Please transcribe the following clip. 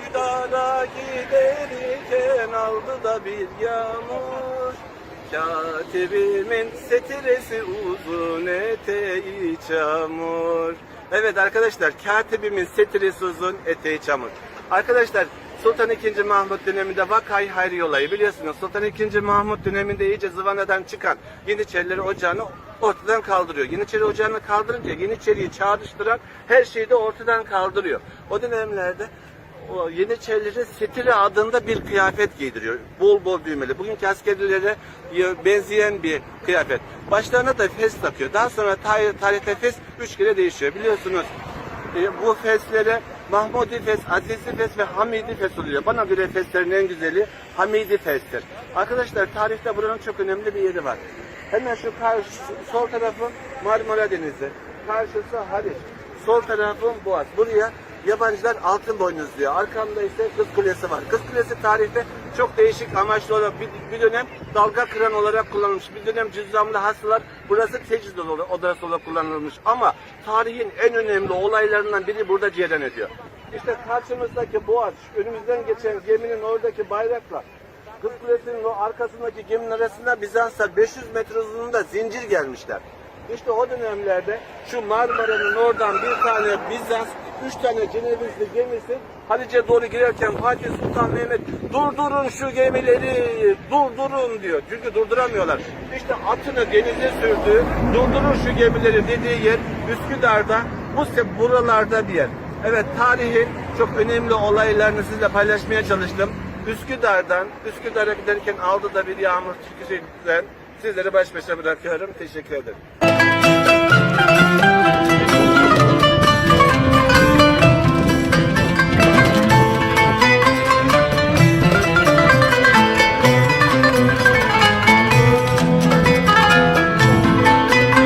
Üsküdar'a giderken aldı da bir yağmur Katibimin setiresi uzun eteği çamur Evet arkadaşlar katibimin setiresi uzun eteği çamur Arkadaşlar Sultan II. Mahmut döneminde Vakay Hayri olayı biliyorsunuz. Sultan II. Mahmut döneminde iyice zıvanadan çıkan Yeniçerileri ocağını ortadan kaldırıyor. Yeniçeri ocağını kaldırınca Yeniçeri'yi çağrıştıran her şeyi de ortadan kaldırıyor. O dönemlerde o Yeniçerilere setire adında bir kıyafet giydiriyor. Bol bol düğmeli. Bugünkü askerlere benzeyen bir kıyafet. Başlarına da fes takıyor. Daha sonra tarih, tarihte fes üç kere değişiyor. Biliyorsunuz e, bu feslere Mahmudi Fes, Azizi Fes ve Hamidi Fes oluyor. Bana göre feslerin en güzeli Hamidi Fes'tir. Arkadaşlar tarihte buranın çok önemli bir yeri var. Hemen şu karşı, sol tarafı Marmara Denizi. Karşısı Haliç. Sol tarafı Boğaz. Buraya yabancılar altın boynuz diyor. Arkamda ise Kız Kulesi var. Kız Kulesi tarihte çok değişik amaçlı olarak bir, bir dönem dalga kıran olarak kullanılmış. Bir dönem cüzdanlı hastalar burası tecrüz odası olarak kullanılmış. Ama tarihin en önemli olaylarından biri burada cereyan ediyor. İşte karşımızdaki boğaç, önümüzden geçen geminin oradaki bayrakla Kız Kulesi'nin o arkasındaki geminin arasında Bizanslar 500 metre uzunluğunda zincir gelmişler. İşte o dönemlerde şu Marmara'nın oradan bir tane Bizans, üç tane Cenevizli gemisi Halice doğru girerken Fatih Sultan Mehmet durdurun şu gemileri, durdurun diyor. Çünkü durduramıyorlar. İşte atını denize sürdü, durdurun şu gemileri dediği yer Üsküdar'da, bu buralarda bir yer. Evet tarihin çok önemli olaylarını sizle paylaşmaya çalıştım. Üsküdar'dan, Üsküdar'a giderken aldı da bir yağmur çıkışından sizleri baş başa bırakıyorum. Teşekkür ederim.